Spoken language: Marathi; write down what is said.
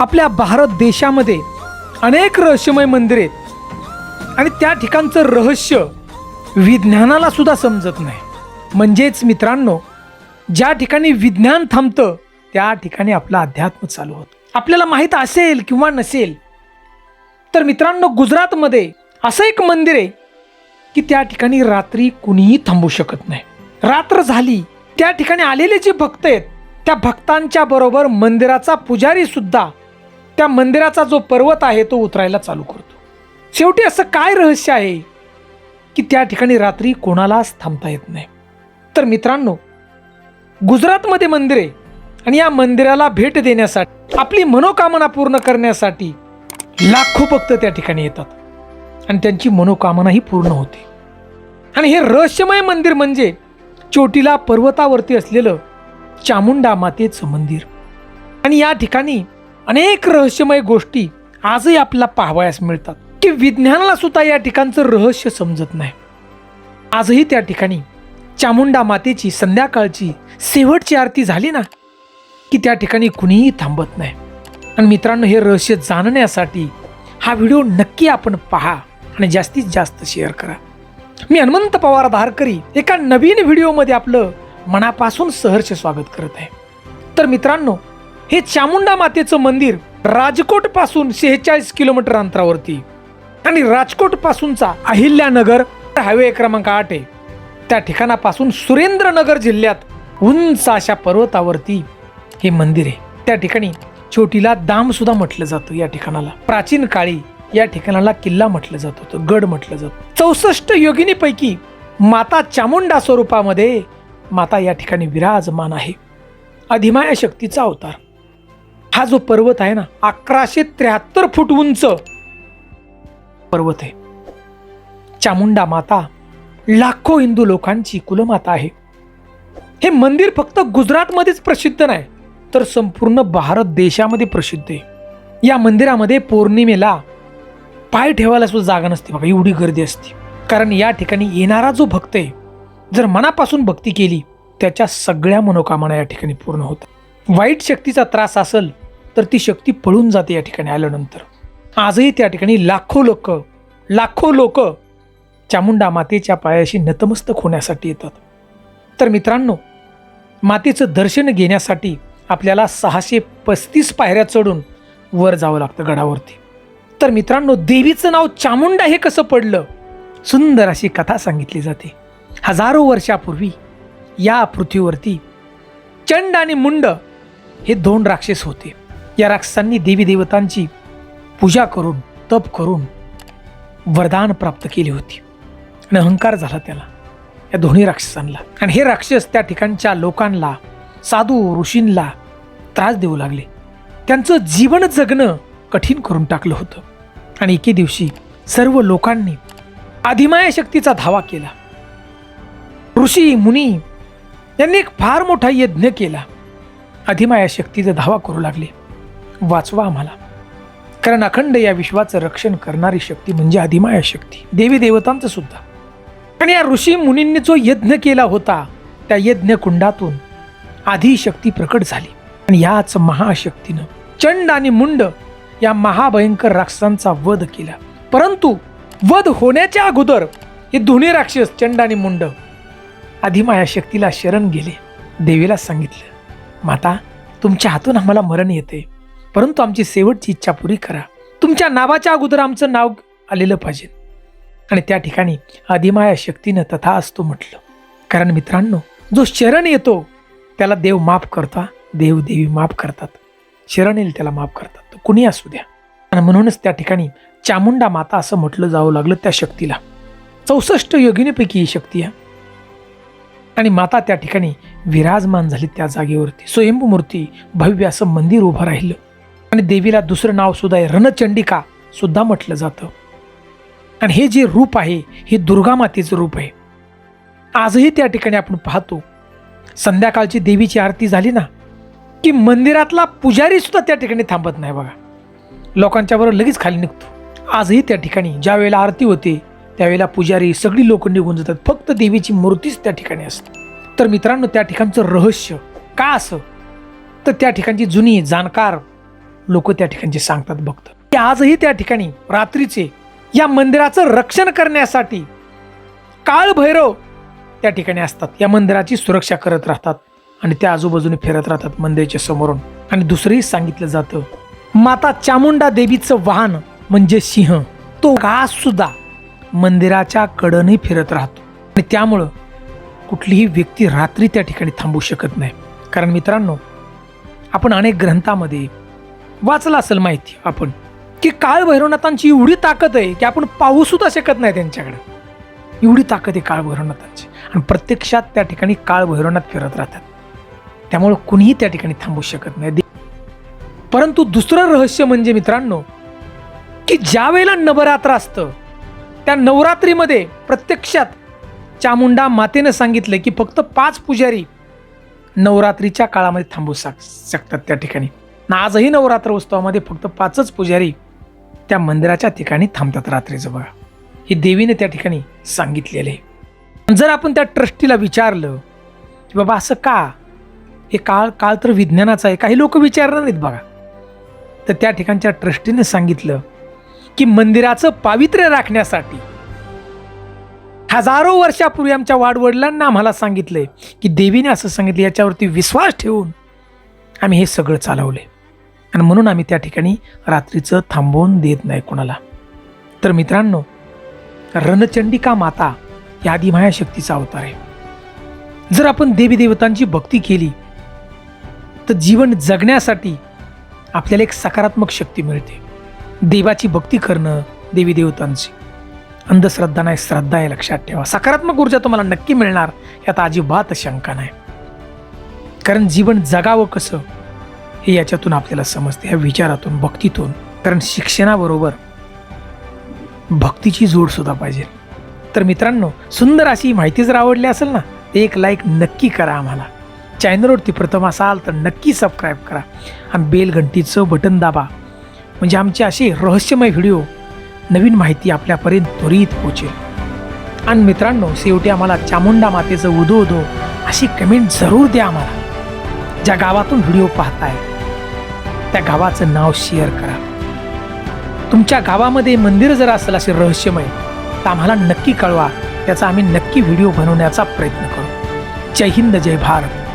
आपल्या भारत देशामध्ये अनेक रहस्यमय मंदिर आहेत आणि त्या ठिकाणचं रहस्य विज्ञानाला सुद्धा समजत नाही. म्हणजेच मित्रांनो ज्या ठिकाणी विज्ञान थांबतं त्या ठिकाणी आपलं अध्यात्म चालू होतं. आपल्याला माहीत असेल किंवा नसेल तर मित्रांनो गुजरातमध्ये असं एक मंदिर आहे की त्या ठिकाणी रात्री कुणीही थांबू शकत नाही. रात्र झाली त्या ठिकाणी आलेले जे भक्त आहेत त्या भक्तांच्या बरोबर मंदिराचा पुजारी सुद्धा त्या मंदिराचा जो पर्वत आहे तो उतरायला चालू करतो. शेवटी असं काय रहस्य आहे? की त्या ठिकाणी रात्री कोणालाच थांबता येत नाही. तर मित्रांनो गुजरातमध्ये मंदिरे आणि या मंदिराला भेट देण्यासाठी आपली मनोकामना पूर्ण करण्यासाठी लाखो भक्त त्या ठिकाणी येतात. आणि त्यांची मनोकामनाही पूर्ण होते. आणि हे रहस्यमय मंदिर म्हणजे चोटीला पर्वतावरती असलेलं चामुंडा मातेचं मंदिर. आणि या ठिकाणी अनेक रहस्यमय गोष्टी आजही आपल्याला पाहावयास मिळतात की विज्ञानाला सुद्धा या ठिकाणचं रहस्य समजत नाही. आजही त्या ठिकाणी चामुंडा मातेची संध्याकाळची शेवटची आरती झाली ना की त्या ठिकाणी कुणीही थांबत नाही. आणि मित्रांनो हे रहस्य जाणण्यासाठी हा व्हिडिओ नक्की आपण पहा आणि जास्तीत जास्त शेअर करा. मी हनुमंत पवार धारकरी एका नवीन व्हिडिओमध्ये आपलं मनापासून सहर्ष स्वागत करत आहे. तर मित्रांनो हे चामुंडा मातेचं मंदिर राजकोटपासून शेहेचाळीस किलोमीटर अंतरावरती आणि राजकोट पासूनचा अहिल्यानगर हायवे क्रमांक आठ आहे. त्या ठिकाणापासून सुरेंद्रनगर जिल्ह्यात उंच अशा पर्वतावरती हे मंदिर आहे. त्या ठिकाणी छोटीला दाम सुद्धा म्हटलं जातं या ठिकाणाला. प्राचीन काळी या ठिकाणाला किल्ला म्हटलं जात होतं गड म्हटलं जातं. चौसष्ट योगिनीपैकी माता चामुंडा स्वरूपामध्ये माता या ठिकाणी विराजमान आहे. अधिमाया शक्तीचा अवतार. हा जो पर्वत आहे ना अकराशे त्र्याहत्तर फूट उंच पर्वत आहे. चामुंडा माता लाखो हिंदू लोकांची कुलमाता आहे. हे मंदिर फक्त गुजरातमध्येच प्रसिद्ध नाही तर संपूर्ण भारत देशामध्ये प्रसिद्ध आहे. या मंदिरामध्ये पौर्णिमेला पाय ठेवायला सुद्धा जागा नसते बघा एवढी गर्दी असते. कारण या ठिकाणी येणारा जो भक्त आहे जर मनापासून भक्ती केली त्याच्या सगळ्या मनोकामना या ठिकाणी पूर्ण होतात. वाईट शक्तीचा त्रास असेल तर ती शक्ती पळून जाते या ठिकाणी आल्यानंतर. आजही त्या ठिकाणी लाखो लोक लाखो लोक चामुंडा मातेच्या पायाशी नतमस्तक होण्यासाठी येतात. तर मित्रांनो मातेचं दर्शन घेण्यासाठी आपल्याला सहाशे पस्तीस पायऱ्या चढून वर जावं लागतं गडावरती. तर मित्रांनो देवीचं नाव चामुंडा हे कसं पडलं? सुंदर अशी कथा सांगितली जाते. हजारो वर्षापूर्वी या पृथ्वीवरती चंड आणि मुंड हे दोन राक्षस होते. या राक्षसांनी देवी देवतांची पूजा करून तप करून वरदान प्राप्त केली होती. आणि अहंकार झाला त्याला या दोन्ही राक्षसांना. आणि हे राक्षस त्या ठिकाणच्या लोकांना साधू ऋषींना त्रास देऊ लागले. त्यांचं जीवन जगणं कठीण करून टाकलं होतं. आणि एके दिवशी सर्व लोकांनी आदिमाया शक्तीचा धावा केला. ऋषी मुनी यांनी एक फार मोठा यज्ञ केला. अधिमाया शक्तीचा धावा करू लागले. वाचवा आम्हाला. कारण अखंड या विश्वाचं रक्षण करणारी शक्ती म्हणजे अधिमाया शक्ती. देवी देवतांचं सुद्धा. आणि या ऋषी मुनींनी जो यज्ञ केला होता त्या यज्ञ कुंडातून आधी शक्ती प्रकट झाली. आणि याच महाशक्तीनं चंड आणि मुंड या महाभयंकर राक्षसांचा वध केला. परंतु वध होण्याच्या अगोदर हे दोन्ही राक्षस चंड आणि मुंड अधिमाया शक्तीला शरण गेले देवीला सांगितलं. माता तुमच्या हातून आम्हाला मरण येते. परंतु आमची शेवटची इच्छा पुरी करा. तुमच्या नावाच्या अगोदर आमचं नाव आलेलं पाहिजे. आणि त्या ठिकाणी अधिमाया शक्तीनं तथा असतो म्हटलं. कारण मित्रांनो जो शरण येतो त्याला देव माफ करता देव देवी माफ करतात. शरण येईल त्याला माफ करतात. तो कुणी असू द्या. आणि म्हणूनच त्या ठिकाणी चामुंडा माता असं म्हटलं जावं लागलं त्या शक्तीला. चौसष्ट योगिनीपैकी ही शक्ती आहे. आणि माता त्या ठिकाणी विराजमान झाली त्या जागेवरती. स्वयंभू मूर्ती भव्य असं मंदिर उभं राहिलं. आणि देवीला दुसरं नाव सुद्धा आहे रणचंडिका सुद्धा म्हटलं जातं. आणि हे जे रूप आहे हे दुर्गा मातेचं रूप आहे. आजही त्या ठिकाणी आपण पाहतो संध्याकाळची देवीची आरती झाली ना की मंदिरातला पुजारी सुद्धा त्या ठिकाणी थांबत नाही बघा. लोकांच्या बरोबर लगेच खाली निघतो. आजही त्या ठिकाणी ज्या वेळेला आरती होते त्यावेळेला पुजारी सगळी लोक निघून जातात. फक्त देवीची मूर्तीच त्या ठिकाणी असते. तर मित्रांनो त्या ठिकाणचं रहस्य का असं? तर त्या ठिकाणची जुनी जाणकार लोक त्या ठिकाणचे सांगतात भक्त ते आजही त्या ठिकाणी रात्रीचे या मंदिराचं रक्षण करण्यासाठी काळभैरव त्या ठिकाणी असतात. या मंदिराची सुरक्षा करत राहतात आणि त्या आजूबाजूने फिरत राहतात मंदिराच्या समोरून. आणि दुसरंही सांगितलं जातं माता चामुंडा देवीचं वाहन म्हणजे सिंह. तो घास सुद्धा मंदिराच्या कडनही फिरत राहतो. आणि त्यामुळं कुठलीही व्यक्ती रात्री त्या ठिकाणी थांबू शकत नाही. कारण मित्रांनो आपण अनेक ग्रंथामध्ये वाचलं असेल माहिती आपण की काळभैरवनाथांची एवढी ताकद आहे की आपण पाहूसुद्धा शकत नाही त्यांच्याकडे. एवढी ताकद आहे काळभैरवनाथांची आणि प्रत्यक्षात त्या ठिकाणी काळभैरवनाथ फिरत राहतात. त्यामुळं कुणीही त्या ठिकाणी थांबू शकत नाही. दे- परंतु दुसरं रहस्य म्हणजे मित्रांनो की ज्या वेळेला नवरात्र असतं त्या नवरात्रीमध्ये प्रत्यक्षात चामुंडा मातेनं सांगितलं की फक्त पाच पुजारी नवरात्रीच्या काळामध्ये थांबू शक शकतात त्या ठिकाणी. ना आजही नवरात्र उत्सवामध्ये फक्त पाचच पुजारी त्या मंदिराच्या ठिकाणी थांबतात रात्रीचं बघा हे देवीने त्या ठिकाणी सांगितलेलं आहे. जर आपण त्या ट्रस्टीला विचारलं की बाबा असं का? हे काळ काळ तर विज्ञानाचा आहे. काही लोक विचारणार नाहीत बघा. तर त्या ठिकाणच्या ट्रस्टीने सांगितलं की मंदिराचं पावित्र्य राखण्यासाठी. हजारो वर्षापूर्वी आमच्या वाडवडिलांना आम्हाला सांगितलंय की देवीने असं सांगितलं याच्यावरती विश्वास ठेवून आम्ही हे सगळं चालवले आणि म्हणून आम्ही त्या ठिकाणी रात्रीचं थांबवून देत नाही कोणाला. तर मित्रांनो रणचंडिका माता या आदिमाया शक्तीचा अवतार आहे. जर आपण देवी देवतांची भक्ती केली तर जीवन जगण्यासाठी आपल्याला एक सकारात्मक शक्ती मिळते. देवाची भक्ती करणं देवी देवतांची. अंधश्रद्धा नाही श्रद्धा आहे लक्षात ठेवा. सकारात्मक ऊर्जा तुम्हाला नक्की मिळणार यात अजिबात शंका नाही. कारण जीवन जगावं कसं हे याच्यातून आपल्याला समजते या विचारातून भक्तीतून. कारण शिक्षणाबरोबर भक्तीची जोडसुद्धा पाहिजे. तर मित्रांनो सुंदर अशी माहिती जर आवडली असेल ना एक लाईक नक्की करा आम्हाला. चॅनलवरती प्रथम असाल तर नक्की सबस्क्राईब करा. आणि बेल घंटीचं बटन दाबा. म्हणजे आमचे असे रहस्यमय व्हिडिओ नवीन माहिती आपल्यापर्यंत त्वरित पोचेल आणि मित्रांनो शेवटी आम्हाला चामुंडा मातेचं उदो उदो अशी कमेंट जरूर द्या आम्हाला. ज्या गावातून व्हिडिओ पाहताय त्या गावाचं नाव शेअर करा. तुमच्या गावामध्ये मंदिर जर असेल असे रहस्यमय तर आम्हाला नक्की कळवा. त्याचा आम्ही नक्की व्हिडिओ बनवण्याचा प्रयत्न करू. जय हिंद जय भारत.